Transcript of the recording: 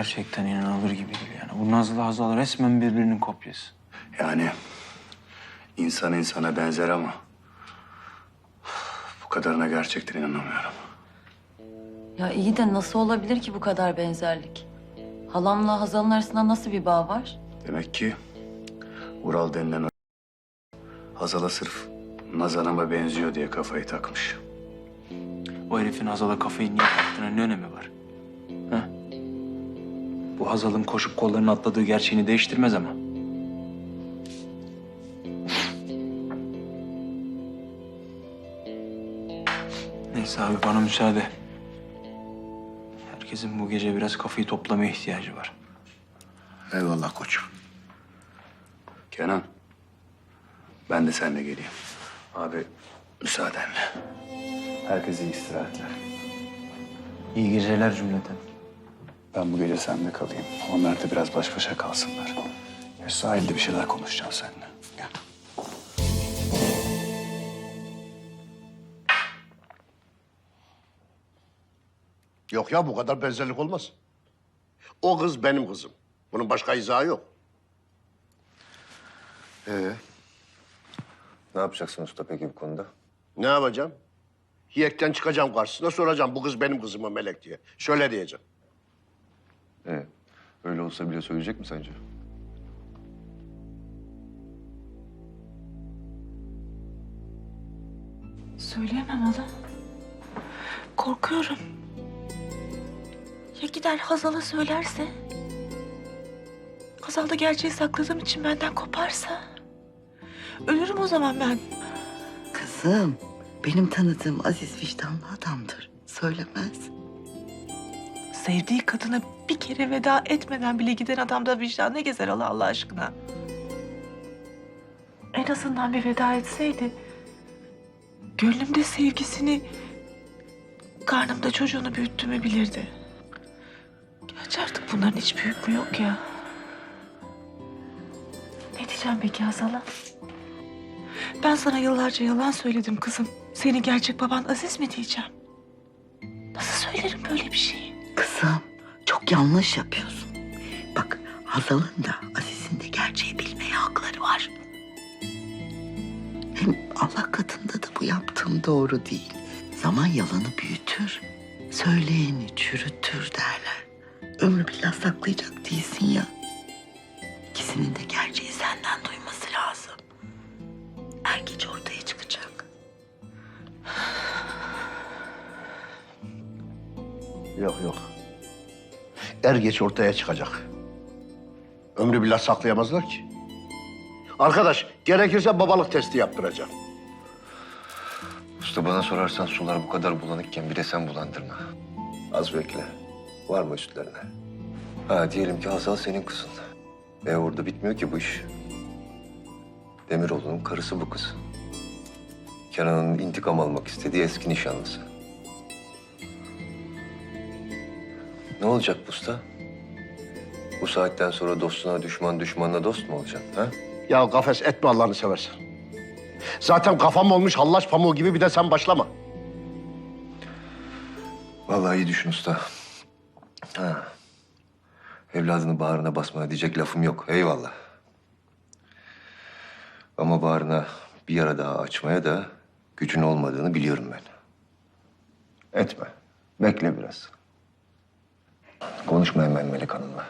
gerçekten inanılır gibi değil yani. Bu Nazlı Hazal resmen birbirinin kopyası. Yani insan insana benzer ama bu kadarına gerçekten inanamıyorum. Ya iyi de nasıl olabilir ki bu kadar benzerlik? Halamla Hazal'ın arasında nasıl bir bağ var? Demek ki Ural denilen Hazal'a sırf Nazan'ıma benziyor diye kafayı takmış. O herifin Hazal'a kafayı niye taktığının ne önemi var? Hazal'ın koşup kollarını atladığı gerçeğini değiştirmez ama. Neyse abi bana müsaade. Herkesin bu gece biraz kafayı toplamaya ihtiyacı var. Eyvallah koçum. Kenan, ben de seninle geleyim. Abi, müsaadenle. Herkese iyi istirahatler. İyi geceler cümleten. Ben bu gece seninle kalayım. Onlar da biraz baş başa kalsınlar. Ya sahilde bir şeyler konuşacağım seninle. Gel. Yok ya bu kadar benzerlik olmaz. O kız benim kızım. Bunun başka izahı yok. Ee, ne yapacaksın usta peki bu konuda? Ne yapacağım? Yiyekten çıkacağım karşısına soracağım bu kız benim kızım mı Melek diye. Şöyle diyeceğim. Ee, öyle olsa bile söyleyecek mi sence? Söyleyemem hala. Korkuyorum. Ya gider Hazal'a söylerse? Hazal da gerçeği sakladığım için benden koparsa? Ölürüm o zaman ben. Kızım, benim tanıdığım aziz vicdanlı adamdır. Söylemez. Sevdiği kadına bir kere veda etmeden bile giden adam da vicdan ne gezer Allah Allah aşkına. En azından bir veda etseydi. Gönlümde sevgisini, karnımda çocuğunu büyüttüğümü bilirdi. Gerçi artık bunların hiç büyük mü yok ya. Ne diyeceğim peki Hazal'a? Ben sana yıllarca yalan söyledim kızım. Senin gerçek baban Aziz mi diyeceğim? Nasıl söylerim böyle bir şeyi? Kızım, çok yanlış yapıyorsun. Bak, Hazal'ın da Aziz'in de gerçeği bilmeye hakları var. Hem Allah katında da bu yaptığım doğru değil. Zaman yalanı büyütür, söyleyeni çürütür derler. Ömrü billah saklayacak değilsin ya. Yok yok. Er geç ortaya çıkacak. Ömrü billah saklayamazlar ki. Arkadaş gerekirse babalık testi yaptıracağım. Usta bana sorarsan sular bu kadar bulanıkken bir de sen bulandırma. Az bekle. Var mı üstlerine? Ha diyelim ki Hazal senin kızın. E orada bitmiyor ki bu iş. Demiroğlu'nun karısı bu kız. Kenan'ın intikam almak istediği eski nişanlısı. Ne olacak usta? Bu saatten sonra dostuna düşman, düşmanına dost mu olacaksın? Ha? Ya kafes etme Allah'ını seversen. Zaten kafam olmuş hallaç pamuğu gibi bir de sen başlama. Vallahi iyi düşün usta. Ha. Evladını bağrına basmana diyecek lafım yok. Eyvallah. Ama bağrına bir yara daha açmaya da gücün olmadığını biliyorum ben. Etme. Bekle biraz. Konuşma hemen Melek Hanım'la.